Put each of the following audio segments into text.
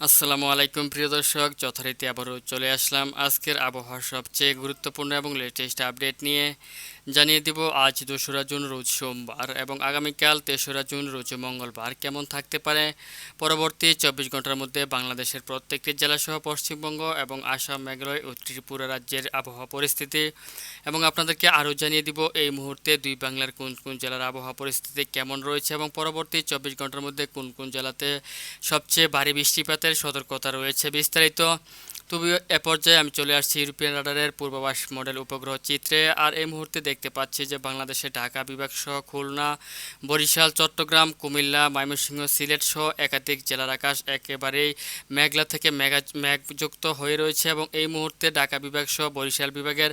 আসসালামু আলাইকুম, প্রিয় দর্শক। যথারীতি আবারও চলে আসলাম আজকের আবহাওয়ার সবচেয়ে গুরুত্বপূর্ণ এবং লেটেস্ট আপডেট নিয়ে। জানিয়ে দিব, আজ দোসরা জুন, রোজ সোমবার এবং আগামীকাল তেসরা জুন, রোজ মঙ্গলবার। কেমন থাকতে পারে? পরবর্তী চব্বিশ ঘণ্টার মধ্যে বাংলাদেশের প্রত্যেকটি জেলাসহ পশ্চিমবঙ্গ এবং আসাম, মেঘালয় ও ত্রিপুরা রাজ্যের আবহাওয়া পরিস্থিতি এবং আপনাদেরকে আরও জানিয়ে দিব, এই মুহূর্তে দুই বাংলার কোন কোন জেলার আবহাওয়া পরিস্থিতি কেমন রয়েছে এবং পরবর্তী চব্বিশ ঘণ্টার মধ্যে কোন কোন জেলাতে সবচেয়ে ভারী বৃষ্টিপাতের সতর্কতা রয়েছে বিস্তারিত। তবে এ পর্যায়ে আমি চলে আসছি ইউরোপিয়ান রাডারের পূর্বাভাস মডেল উপগ্রহ চিত্রে। আর এই মুহূর্তে দেখতে পাচ্ছি যে বাংলাদেশে ঢাকা বিভাগ সহ খুলনা, বরিশাল, চট্টগ্রাম, কুমিল্লা, ময়মনসিংহ, সিলেট সহ একাধিক জেলার আকাশ একেবারেই মেঘলা থেকে মেঘা, মেঘযুক্ত হয়ে রয়েছে এবং এই মুহূর্তে ঢাকা বিভাগ সহ বরিশাল বিভাগের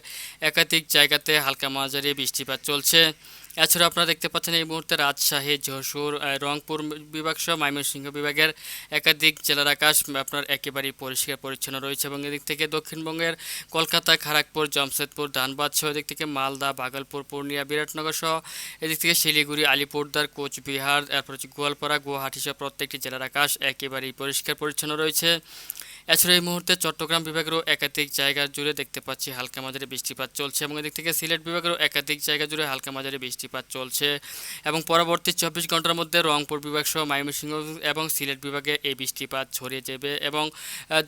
একাধিক জায়গাতে হালকা মাঝারি বৃষ্টিপাত চলছে। এছাড়া আপনারা দেখতে পাচ্ছেন এই মুহূর্তে রাজশাহী, যশোর রংপুর বিভাগ সহ ময়মনসিংহ বিভাগের একাধিক জেলার আকাশ আপনার একেবারেই পরিষ্কার পরিচ্ছন্ন রয়েছে এবং এদিক থেকে দক্ষিণবঙ্গের কলকাতা খড়গপুর জামশেদপুর, ধানবাদ সহ এদিক থেকে মালদা, ভাগলপুর, পূর্ণিয়া, বিরাটনগর সহ এদিক থেকে শিলিগুড়ি আলিপুরদার কোচবিহার, তারপর হচ্ছে গোয়ালপাড়া, গুয়াহাটি সহ প্রত্যেকটি জেলার আকাশ একেবারেই পরিষ্কার পরিচ্ছন্ন রয়েছে। এছাড়া এই মুহূর্তে চট্টগ্রাম বিভাগেরও একাধিক জায়গা জুড়ে দেখতে পাচ্ছি, হালকা মাঝারি বৃষ্টিপাত চলছে এবং এদিক থেকে সিলেট বিভাগেরও একাধিক জায়গা জুড়ে হালকা মাঝারি বৃষ্টিপাত চলছে এবং পরবর্তী চব্বিশ ঘণ্টার মধ্যে রংপুর বিভাগ সহ ময়মনসিংহ এবং সিলেট বিভাগে এই বৃষ্টিপাত ছড়িয়ে যাবে এবং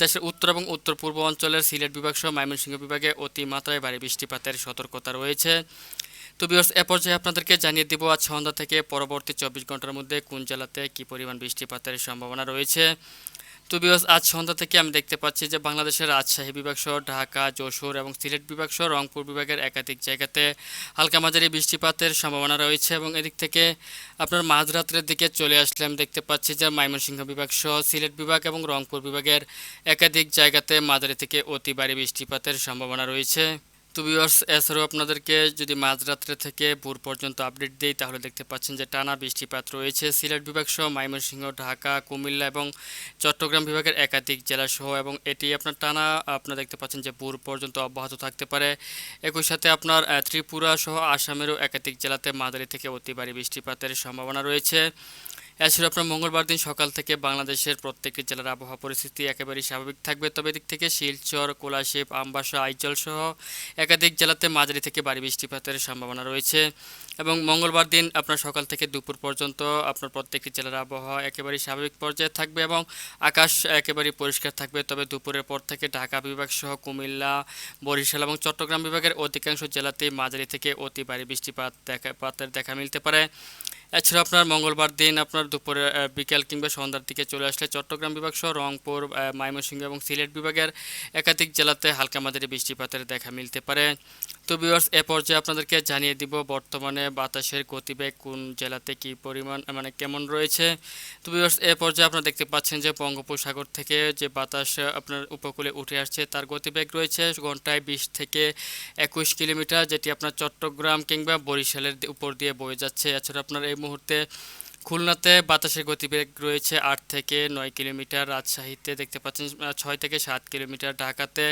দেশের উত্তর এবং উত্তর পূর্ব অঞ্চলের সিলেট বিভাগ সহ ময়মনসিংহ বিভাগে অতিমাত্রায় ভারী বৃষ্টিপাতের সতর্কতা রয়েছে। তো বিয়র্স এ পর্যায়ে আপনাদেরকে জানিয়ে দেবো আজ সন্ধ্যা থেকে পরবর্তী চব্বিশ ঘণ্টার মধ্যে কোন জেলাতে কী পরিমাণ বৃষ্টিপাতের সম্ভাবনা রয়েছে। তো বিকজ আজ সন্ধ্যা থেকে আমি দেখতে পাচ্ছি যে বাংলাদেশের রাজশাহী বিভাগ সহ ঢাকা, যশোর এবং সিলেট বিভাগ সহ রংপুর বিভাগের একাধিক জায়গাতে হালকা মাঝারি বৃষ্টিপাতের সম্ভাবনা রয়েছে এবং এদিক থেকে আপনার মাঝরাত্রের দিকে চলে আসলে আমি দেখতে পাচ্ছি যে ময়মনসিংহ বিভাগ সহ সিলেট বিভাগ এবং রংপুর বিভাগের একাধিক জায়গাতে মাঝারি থেকে অতি বৃষ্টিপাতের সম্ভাবনা রয়েছে। তো ভিউয়ার্স এছাড়াও আপনাদেরকে যদি মাঝরাত্রে থেকে ভোর পর্যন্ত আপডেট দিই, তাহলে দেখতে পাচ্ছেন যে টানা বৃষ্টিপাত রয়েছে। সিলেট বিভাগ সহ ময়মনসিংহ, ঢাকা, কুমিল্লা এবং চট্টগ্রাম বিভাগের একাধিক জেলা সহ এবং এটি আপনার টানা, আপনারা দেখতে পাচ্ছেন যে ভোর পর্যন্ত অব্যাহত থাকতে পারে। একই সাথে আপনার ত্রিপুরা সহ আসামেরও একাধিক জেলাতে মাঝারি থেকে অতি বৃষ্টিপাতের সম্ভাবনা রয়েছে। এছাড়া আপনার মঙ্গলবার দিন সকাল থেকে বাংলাদেশের প্রত্যেকটি জেলার আবহাওয়া পরিস্থিতি একেবারেই স্বাভাবিক থাকবে। তবে এদিক থেকে শিলচর, কোলাশিপ, আমবাসা আইচল সহ একাধিক জেলাতে মাঝারি থেকে ভারী বৃষ্টিপাতের সম্ভাবনা রয়েছে। এবং মঙ্গলবার দিন আপনার সকাল থেকে দুপুর পর্যন্ত আপনার প্রত্যেকটি জেলার আবহাওয়া একেবারেই স্বাভাবিক পর্যায়ে থাকবে এবং আকাশ একেবারেই পরিষ্কার থাকবে। তবে দুপুরের পর থেকে ঢাকা বিভাগ সহ কুমিল্লা, বরিশাল এবং চট্টগ্রাম বিভাগের অধিকাংশ জেলাতেই মাঝারি থেকে অতি ভারী বৃষ্টিপাত দেখা পাতের দেখা মিলতে পারে। এছাড়া আপনার মঙ্গলবার দিন আপনার দুপুরে বিকেল কিংবা সন্ধ্যার দিকে চলে আসলে চট্টগ্রাম বিভাগ সহ রংপুর ময়মনসিংহ এবং সিলেট বিভাগের একাধিক জেলাতে হালকা মাঝারি বৃষ্টিপাতের দেখা মিলতে পারে। তো ভিউয়ার্স এ পর্যায়ে আপনাদেরকে জানিয়ে দিব বর্তমানে বাতাসের গতিবেগ কোন জেলাতে কি পরিমাণ মানে কেমন রয়েছে। তো ভিউয়ার্স এ পর্যায়ে আপনারা দেখতে পাচ্ছেন যে বঙ্গোপসাগর থেকে যে বাতাস আপনার উপকূলে উঠে আসছে তার গতিবেগ রয়েছে ঘন্টায় বিশ থেকে একুশ কিলোমিটার, যেটি আপনার চট্টগ্রাম কিংবা বরিশালের উপর দিয়ে বয়ে যাচ্ছে। এছাড়া আপনার এই মুহূর্তে খুলনাতে বাতাসের গতিবেগ রয়েছে আট থেকে নয় কিলোমিটার, রাজশাহীতে দেখতে পাচ্ছেন ছয় থেকে সাত কিলোমিটার, ঢাকাতে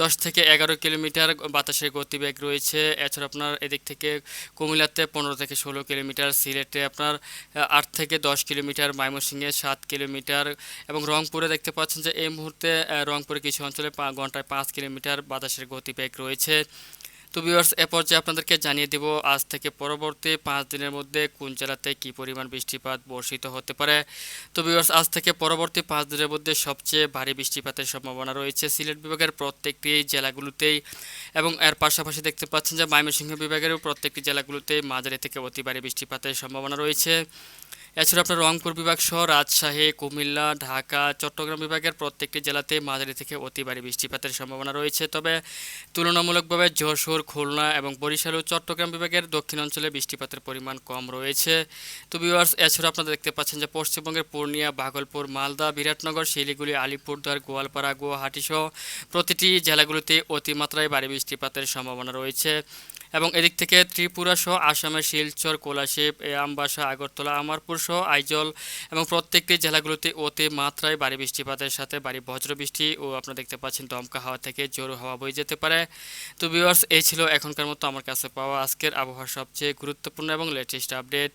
দশ থেকে এগারো কিলোমিটার বাতাসের গতিবেগ রয়েছে। এছাড়া আপনার এদিক থেকে কুমিল্লাতে পনেরো থেকে ষোলো কিলোমিটার, সিলেটে আপনার আট থেকে দশ কিলোমিটার, ময়মনসিংহে সাত কিলোমিটার এবং রংপুরে দেখতে পাচ্ছেন যে এই মুহূর্তে রংপুরে কিছু অঞ্চলে ঘন্টায় পাঁচ কিলোমিটার বাতাসের গতিবেগ রয়েছে। তো ভিউয়ার্স এ পর্যায়ে আপনাদেরকে জানিয়ে দেব, আজ থেকে পরবর্তী পাঁচ দিনের মধ্যে কোন জেলাতে কী পরিমাণ বৃষ্টিপাত বর্ষিত হতে পারে? তো ভিউয়ার্স আজ থেকে পরবর্তী পাঁচ দিনের মধ্যে সবচেয়ে ভারী বৃষ্টিপাতের সম্ভাবনা রয়েছে সিলেট বিভাগের প্রত্যেকটি জেলাগুলোতেই এবং এর পাশাপাশি দেখতে পাচ্ছেন যে ময়মনসিংহ বিভাগেরও প্রত্যেকটি জেলাগুলোতেই মাঝারি থেকে অতি ভারী বৃষ্টিপাতের সম্ভাবনা রয়েছে। এছাড়া আপনার রংপুর বিভাগ সহ রাজশাহী, কুমিল্লা, ঢাকা, চট্টগ্রাম বিভাগের প্রত্যেকটি জেলাতে মাঝারি থেকে অতি ভারী বৃষ্টিপাতের সম্ভাবনা রয়েছে। তবে তুলনামূলকভাবে যশোর খুলনা এবং বরিশাল ও চট্টগ্রাম বিভাগের দক্ষিণ অঞ্চলে বৃষ্টিপাতের পরিমাণ কম রয়েছে। তো ভিউয়ার্স এছাড়া আপনারা দেখতে পাচ্ছেন যে পশ্চিমবঙ্গের পূর্ণিয়া ভাগলপুর মালদা, বিরাটনগর, শিলিগুড়ি, আলিপুরদুয়ার, গোয়ালপাড়া, গুয়াহাটি সহ প্রতিটি জেলাগুলিতে অতিমাত্রায় ভারী বৃষ্টিপাতের সম্ভাবনা রয়েছে। এবং এদিক থেকে ত্রিপুরা সহ আসামের শিলচর কোলাশিপ এ, আমবাসা আগরতলা আমারপুর সহ আইজল এবং প্রত্যেকটি জেলাগুলোতে অতি মাত্রায় ভারী বৃষ্টিপাতের সাথে ভারী বজ্রবৃষ্টি ও আপনারা দেখতে পাচ্ছেন দমকা হাওয়া থেকে জোর হাওয়া বয়ে যেতে পারে। তো ভিউয়ার্স এই ছিল এখনকার মতো আমার কাছে পাওয়া আজকের আবহাওয়া সবচেয়ে গুরুত্বপূর্ণ এবং লেটেস্ট আপডেট